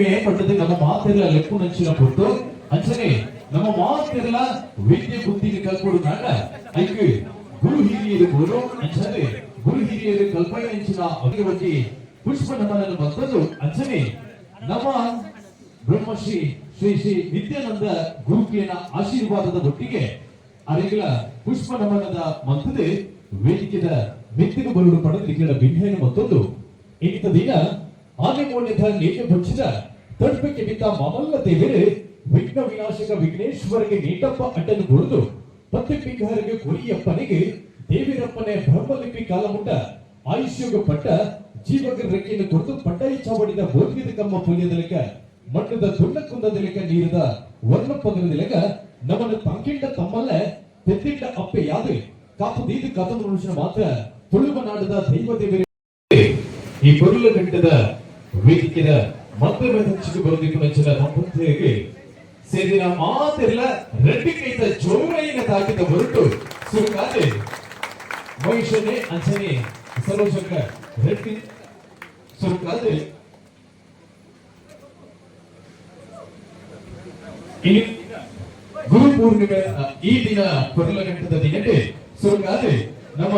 ನೀವೇ ಪಟ್ಟದ್ದು ನಮ್ಮ ಮಾತೆಲ್ಲ ಲೆಕ್ಕು ನಂಚಿನ ಕೊಟ್ಟು ಅಂಚನೆ ನಮ್ಮ ಮಾತೆಲ್ಲ ವಿದ್ಯೆ ಬುದ್ಧಿಗೆ ಕಲ್ಕೊಡುನಾಗ ಐಕೆ ಗುರು ಹಿರಿಯರು ಬೋರು ಅಂಚನೆ ಗುರು ಹಿರಿಯರು ಕಲ್ಪನೆ ಅಂಚಿನ ಪುಷ್ಪ ನಮನನ್ನು ಬಂದದ್ದು ಅಂಚನೆ ನಮ್ಮ ಬ್ರಹ್ಮಶ್ರೀ ಶ್ರೀ ಶ್ರೀ ನಿತ್ಯಾನಂದ ಗುರುಕಿಯನ ಆಶೀರ್ವಾದದ ಒಟ್ಟಿಗೆ ಅರೆಗಳ ಪುಷ್ಪ ನಮನದ ಮಂತದೆ ವೇದಿಕೆದ ಮೆತ್ತಿನ ಬರುಡು ಪಡೆದ ಬಿಂಹೆಯನ್ನು ಮತ್ತೊಂದು. ಇಂಥ ದಿನ ಆನೆ ಮೌಲ್ಯದ ನೇಜ ಭಕ್ಷಿದ ತಡ್ಪಕ್ಕೆ ಬಿದ್ದ ಮಾಮಲ್ಲ ದೇವರೇ ವಿಘ್ನ ವಿನಾಶಕ ವಿಘ್ನೇಶ್ವರಿಗೆ ನೀಟಪ್ಪ ಅಡ್ಡನ್ನು ಕುಳಿದು ಪತ್ತೆ ಪಿಂಗಾರಿಗೆ ಕುರಿಯಪ್ಪನಿಗೆ ದೇವಿರಪ್ಪನೇ ಬ್ರಹ್ಮಲಿಪಿ ಕಾಲಮುಂಡ ಆಯುಷ್ಯೋಗ ಪಟ್ಟ ಜೀವಕ ರೆಕ್ಕೆಯನ್ನು ಕುರಿತು ಪಟ್ಟಾಯಿ ಚಾವಡಿದ ಬೋಧಿದ ಕಮ್ಮ ಪುಣ್ಯದಲಿಕ ಮಣ್ಣದ ದುಣ್ಣಕುಂದದಲಿಕ ನೀರಿದ ವರ್ಣಪ್ಪಗರದಲಿಕ ನಮ್ಮನ್ನು ತಂಕಿಂಡ ತಮ್ಮಲ್ಲ ತೆತ್ತಿಂಡ ಅಪ್ಪೆ ಯಾದೆ ಕಾಪು ದೀದಿ ಕಥಮ ಮನುಷ್ಯನ ಮಾತ್ರ ತುಳುವ ನಾಡದ ದೈವ ದೇವರೇ. ಈ ಕೊರಲ ಗಂಟದ ವೇದಿಕೆದ ಮತ್ತೊಮ್ಮೆ ಹೆಚ್ಚಿಗೆ ಬರೋದಕ್ಕೆ ನೆಚ್ಚಿನ ದಂಪತಿಗೆ ಸೇರಿನ ಮಾತೆಲ್ಲ ರೆಡ್ಡಿ ಕೈತ ಚೌರೈನ ತಾಕಿದ ಹೊರಟು. ಸುರುಕಾದೆ ಮಹಿಷನೆ ಅಂಚನೆ ಸರೋಜಕ, ರೆಡ್ಡಿ ಸುರುಕಾದೆ ಈ ಗುರು ಪೂರ್ಣಿಮೆ ಈ ದಿನ ಕೊರಲ ಗಂಟದ ದಿನಕ್ಕೆ ಸುರುಕಾದೆ ನಮ್ಮ